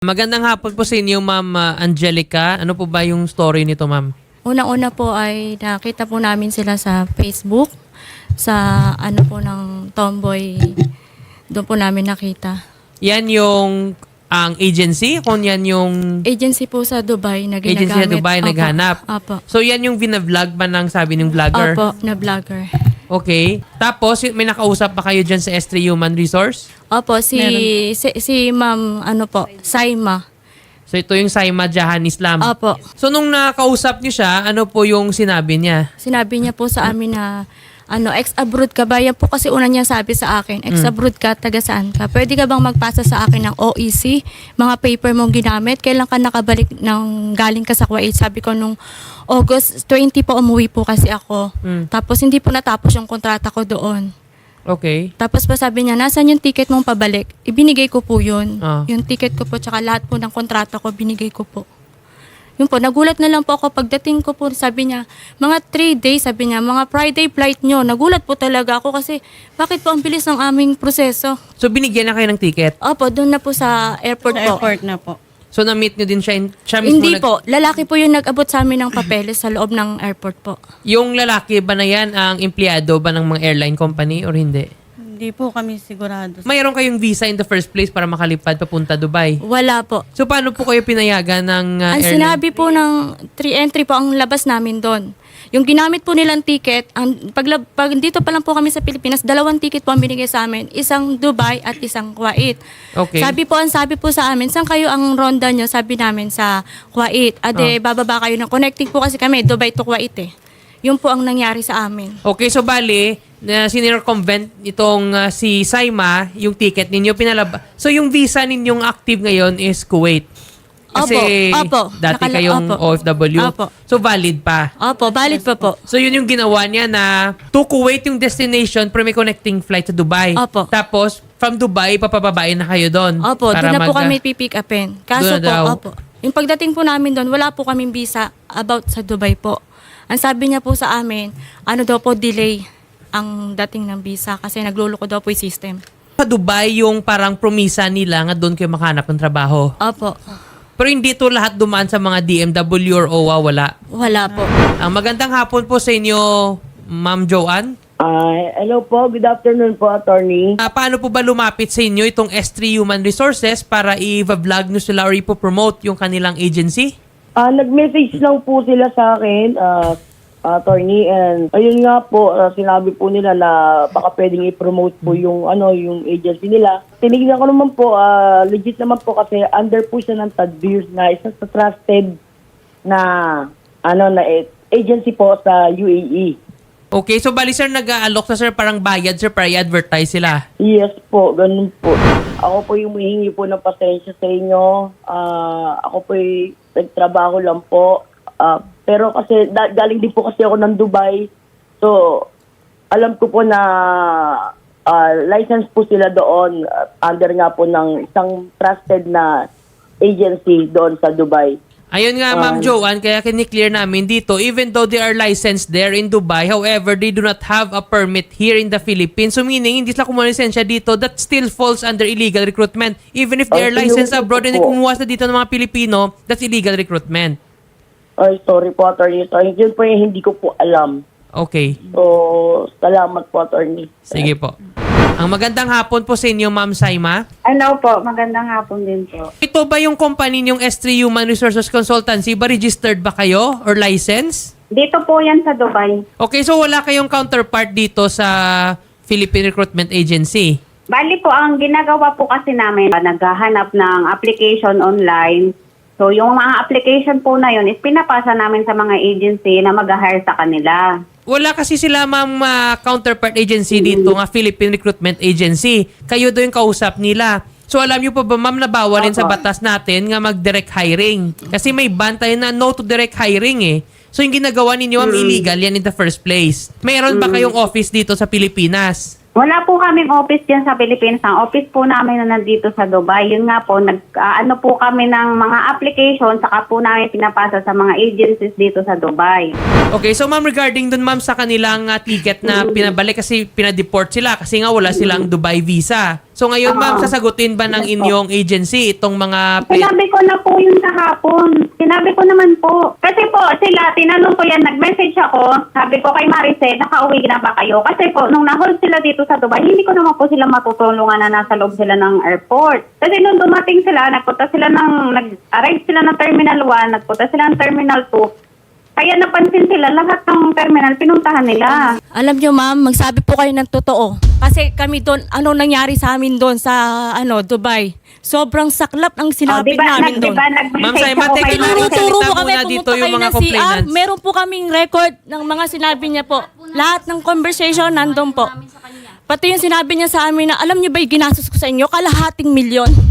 Magandang hapon po sa inyo, Ma'am ah, Angelica. Ano po ba yung story nito, Ma'am? Unang-una po ay nakita po namin sila sa Facebook, sa ano po ng Tomboy. Doon po namin nakita. Yan yung ang agency? Kung yan yung Agency po sa Dubai na ginagamit. agency sa Dubai Opo. naghanap? Opo. So yan yung vina-vlog ba ng sabi ng vlogger? Opo, na vlogger. Okay. Tapos, may nakausap ba kayo dyan sa S3 Human Resource? Opo, si, si, si Ma'am, ano po, Saima. So ito yung Saima Jahan Islam. Opo. So nung nakausap niyo siya, ano po yung sinabi niya? Sinabi niya po sa amin na, ano, ex-abroad ka ba? Yan po kasi una niya sabi sa akin, ex-abroad ka, taga saan ka? Pwede ka bang magpasa sa akin ng OEC? Mga paper mong ginamit? Kailan ka nakabalik ng galing ka sa Kuwait? Sabi ko nung August 20 po umuwi po kasi ako. Mm. Tapos hindi po natapos yung kontrata ko doon. Okay. Tapos pa sabi niya, nasan yung ticket mong pabalik? Ibinigay ko po yun. Ah. Yung ticket ko po, tsaka lahat po ng kontrata ko, binigay ko po. Yun po, nagulat na lang po ako. Pagdating ko po, sabi niya, mga 3 days, sabi niya, mga Friday flight nyo. Nagulat po talaga ako kasi bakit po ang bilis ng aming proseso? So binigyan na kayo ng ticket. Opo, doon na po sa airport Sa po. airport na po. So na-meet niyo din siya. in- siya mismo Hindi nag- po, lalaki po yung nag-abot sa amin ng papeles sa loob ng airport po. Yung lalaki ba na yan ang empleyado ba ng mga airline company or hindi? Hindi po kami sigurado. Mayroon kayong visa in the first place para makalipad papunta Dubai. Wala po. So paano po kayo pinayagan ng uh, Ang airline? sinabi po ng free entry po ang labas namin doon. Yung ginamit po nilang ticket, ang pag, pag dito pa lang po kami sa Pilipinas, dalawang ticket po ang binigay sa amin, isang Dubai at isang Kuwait. Okay. Sabi po, ang sabi po sa amin, saan kayo ang ronda nyo? Sabi namin sa Kuwait. Ade, Ah. bababa kayo ng connecting po kasi kami, Dubai to Kuwait eh. Yun po ang nangyari sa amin. Okay, so bali, na sinircumvent itong uh, si Saima, yung ticket ninyo pinalaba. So yung visa ninyong active ngayon is Kuwait. Kasi Opo, opo. dati Nakala- kayong opo. OFW. Opo. So valid pa. Opo, valid pa po. So yun yung ginawa niya na to Kuwait yung destination pero may connecting flight sa Dubai. Opo. Tapos from Dubai papababain na kayo doon. Opo, doon na po kami pipick upin. Kaso na daw. po, opo. Yung pagdating po namin doon, wala po kaming visa about sa Dubai po. Ang sabi niya po sa amin, ano daw po delay ang dating ng visa kasi nagluloko daw po yung system. Sa Dubai yung parang promisa nila nga doon kayo makahanap ng trabaho. Opo, Pero hindi to lahat dumaan sa mga DMW or OWA, wala. wala po. Ang magandang hapon po sa inyo, Ma'am Joanne. Ah, hello po, good afternoon po, attorney. Ah, paano po ba lumapit sa inyo itong S3 Human Resources para i-vlog nyo sila or i-promote yung kanilang agency? Ah, nag-message lang po sila sa akin, ah, attorney, and ayun nga po, ah, sinabi po nila na baka pwedeng i-promote po yung ano, yung agency nila. Tinignan ko naman po, ah, legit naman po kasi under po siya ng Tadbirs na isa sa trusted na ano na eh, agency po sa E. UAE. Okay, so bali sir, nag-aalok na sir parang bayad sir para i-advertise sila. Yes po, ganun po. Ako po yung humihingi po ng pasensya sa inyo. Ah, ako po yung nagtrabaho lang po. Ah, pero kasi da- galing din po kasi ako ng Dubai. So, alam ko po na ah, license po sila doon ah, under nga po ng isang trusted na agency doon sa Dubai. Ayun nga, Ma'am Joanne, kaya kini-clear namin dito, even though they are licensed there in Dubai, however, they do not have a permit here in the Philippines. So meaning, hindi sila kumuha ng lisensya dito, that still falls under illegal recruitment. Even if they are Ay, licensed abroad and po. kumuha sa dito ng mga Pilipino, that's illegal recruitment. Ay, sorry po, attorney. So, yun po yung hindi ko po alam. Okay. So, salamat po, attorney. Sige po. Ang magandang hapon po sa inyo, Ma'am Saima. Ano po, magandang hapon din po. Ito ba yung company niyong S3 Human Resources Consultancy? Ba registered ba kayo or license? Dito po yan sa Dubai. Okay, so wala kayong counterpart dito sa Philippine Recruitment Agency. Bali po, ang ginagawa po kasi namin, naghahanap ng application online. So, yung mga application po na yun is pinapasa namin sa mga agency na mag-hire sa kanila. Wala kasi sila ma'am ah, counterpart agency dito nga Philippine Recruitment Agency. Kayo doon yung kausap nila. So alam niyo pa ba ma'am na bawal rin sa batas natin nga mag-direct hiring. Kasi may ban tayo na no to direct hiring eh. So yung ginagawa ninyo ma'am illegal yan in the first place. Mayroon ba kayong office dito sa Pilipinas? Wala po kaming office dyan sa Pilipinas. Ang office po namin na nandito sa Dubai. Yun nga po, nag, ah, ano po kami ng mga application, saka po namin pinapasa sa mga agencies dito sa Dubai. Okay, so ma'am regarding dun ma'am sa kanilang ah, ticket na pinabalik kasi pinadeport sila kasi nga wala silang Dubai visa. So ngayon, ma'am, Oo. sasagutin ba ng Yes po. inyong agency itong mga... pe- Sinabi ko na po yun kahapon. Sinabi ko naman po. Kasi po, sila, tinanong ko yan, nag-message ako. Sabi ko kay Maricel, nakauwi na ba kayo? Kasi po, nung na-hold sila dito sa Dubai, hindi ko naman po sila matutulungan na nasa loob sila ng airport. Kasi nung dumating sila, nagpunta sila ng, nag-arrive sila ng Terminal 1, nagpunta sila ng Terminal 2. Kaya napansin sila, lahat ng terminal, pinuntahan nila. Alam nyo ma'am, magsabi po kayo ng totoo. Kasi kami doon, ano nangyari sa amin doon sa ano Dubai. Sobrang saklap ang sinabi Oh, di ba, namin nag, doon. ba, nag-message Ma'am Saima, ako teka lang. Tinuro-turo mo kami, muna dito pumunta yung kayo mga na CR. complainants. Meron po kaming record ng mga sinabi niya po. Lahat ng conversation nandun po. Pati yung sinabi niya sa amin na, alam niyo ba yung ginastos ko sa inyo? Kalahating milyon.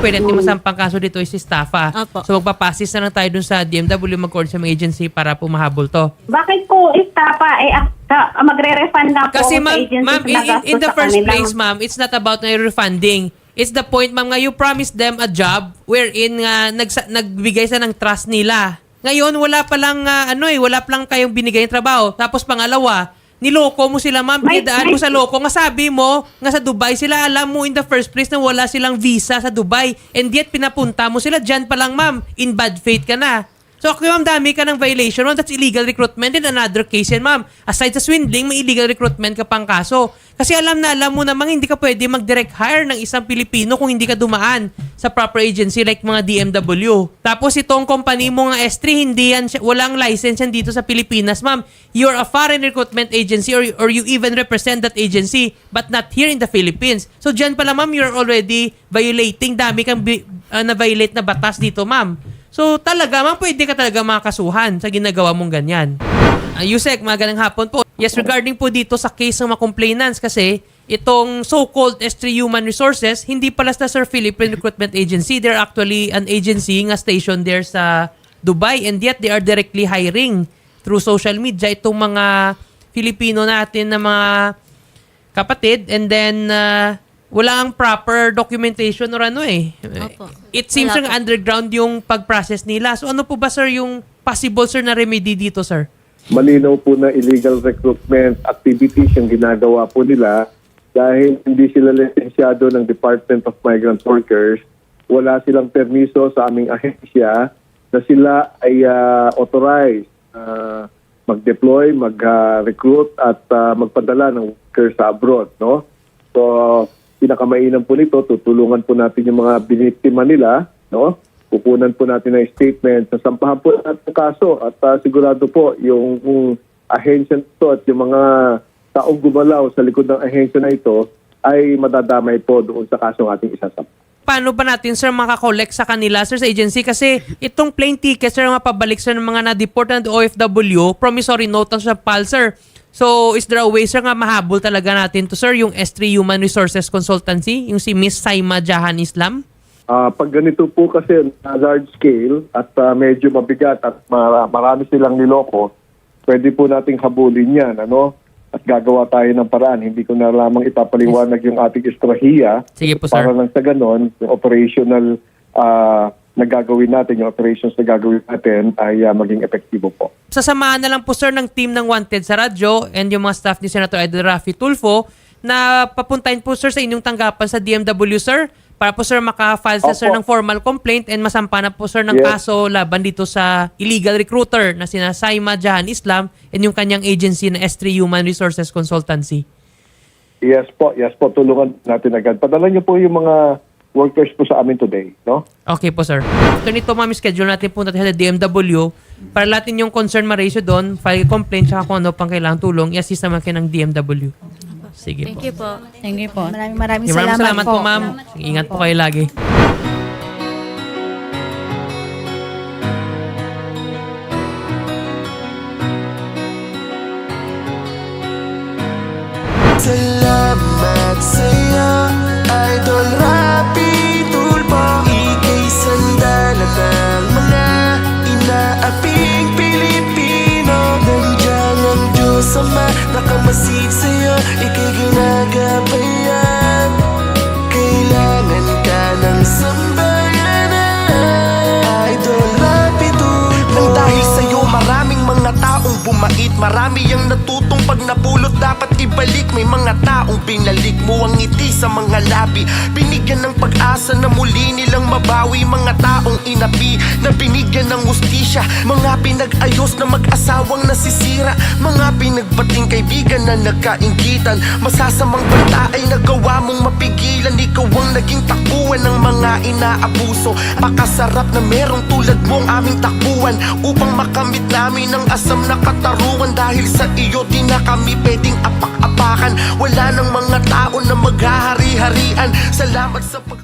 Pwede natin masampang kaso dito is si Staffa. Apo. So magpapasis na lang tayo dun sa DMW mag-court sa mga agency para pumahabol to. Bakit po istapa eh ah, ka- magre-refund na po Kasi ako sa ma'am, agency ma'am sa in, in- nagastos the sa first kanila? place, ma'am, it's not about na refunding. It's the point, ma'am, nga you promised them a job wherein nga nagsa, nagbigay sa ng trust nila. Ngayon, wala pa lang, ah, ano eh, wala pa lang kayong binigay ng trabaho. Tapos pangalawa, niloko mo sila, ma'am, pinadaan mo sa loko. Nga sabi mo, nga sa Dubai sila, alam mo in the first place na wala silang visa sa Dubai. And yet, pinapunta mo sila dyan pa lang, ma'am. In bad faith ka na. So, kung ma'am, dami ka ng violation, ma'am, that's illegal recruitment and another case yan, ma'am. Aside sa swindling, may illegal recruitment ka pang kaso. Kasi alam na alam mo namang hindi ka pwede mag-direct hire ng isang Pilipino kung hindi ka dumaan sa proper agency like mga DMW. Tapos itong company mo nga S3, hindi yan, walang license yan dito sa Pilipinas, ma'am. You're a foreign recruitment agency or, or you even represent that agency but not here in the Philippines. So dyan pala, ma'am, you're already violating. Dami kang uh, na-violate na batas dito, ma'am. So talaga, ma'am, pwede ka talaga makasuhan sa ginagawa mong ganyan. Uh, Yusek, magandang hapon po. Yes, regarding po dito sa case ng mga complainants kasi itong so-called S3 Human Resources, hindi pala sa Sir Philippine Recruitment Agency. They're actually an agency nga station there sa Dubai and yet they are directly hiring through social media itong mga Filipino natin na mga kapatid and then uh, wala ang proper documentation or ano eh. Opo. It seems Wala po. underground yung pag-process nila. So ano po ba sir yung possible sir na remedy dito sir? malinaw po na illegal recruitment activities yung ginagawa po nila dahil hindi sila lisensyado ng Department of Migrant Workers, wala silang permiso sa aming ahensya na sila ay ah, authorized ah, mag-deploy, mag-recruit at ah, magpadala ng workers sa abroad. No? So, pinakamainam po nito, tutulungan po natin yung mga biniktima nila, no? Kukunan po natin ng statement, sasampahan po natin ang kaso at ah, sigurado po yung, yung ahensya nito at yung mga taong gumalaw sa likod ng ahensya na ito ay madadamay po doon sa kasong ating isasampa. Paano ba natin sir makakollect sa kanila sir sa agency kasi itong plane ticket sir mga pabalik sir ng mga na-deport na OFW, promissory note lang sa PAL sir. So is there a way sir nga mahabol talaga natin to sir yung S3 Human Resources Consultancy, yung si Miss Saima Jahan Islam? Ah, pag ganito po kasi na large scale at ah, medyo mabigat at ma- marami silang niloko, pwede po nating habulin yan, ano? At gagawa tayo ng paraan. Hindi ko na lamang ipapaliwanag yung ating estrahiya Sige po sir. para lang sa ganon, yung operational ah, na gagawin natin, yung operations na gagawin natin ay ah, maging epektibo po. sasamahan na lang po sir ng team ng Wanted sa radyo and yung mga staff ni Senator Idol Rafi Tulfo na papuntahin po sir sa inyong tanggapan sa DMW sir para po sir maka-file sa sir ng formal complaint and masampa na po sir ng Yes. kaso laban dito sa illegal recruiter na sina Saima Jahan Islam and yung kanyang agency na S3 Human Resources Consultancy. Yes po, yes po, tulungan natin agad. Padala niyo po yung mga workers po sa amin today, no? Okay po sir. Ito nito ma'am, schedule natin po natin sa DMW para lahat yung concern ma-ratio doon, file complaint tsaka kung ano pang kailangang tulong, i-assist naman kayo ng DMW. Sige po. Thank you po. Thank you po. Maraming maraming Maraming salamat, salamat po, ma'am. Sige, ingat po kayo lagi. Mga taong bumait. Marami ang natutong pag napulot dapat ibalik. May mga taong binalik mo ang ngiti sa mga labi. Binigyan ng pag-asa na muli nilang mabawi. Mga taong inapi na binigyan ng ustisya. Mga pinag-ayos na mag-asawang nasisira. Mga pinagbating kaibigan na nagkainggitan Masasamang banta ay nagawa mong mapigilan. Ikaw ang naging takbuhan ng mga inaabuso. Pakasarap na merong tulad mong aming takbuhan Upang makamit namin ang asam na kataruan Dahil sa iyo di na kami pwedeng apak-apakan. Wala nang mga tao na maghahari-harian. Salamat sa pag...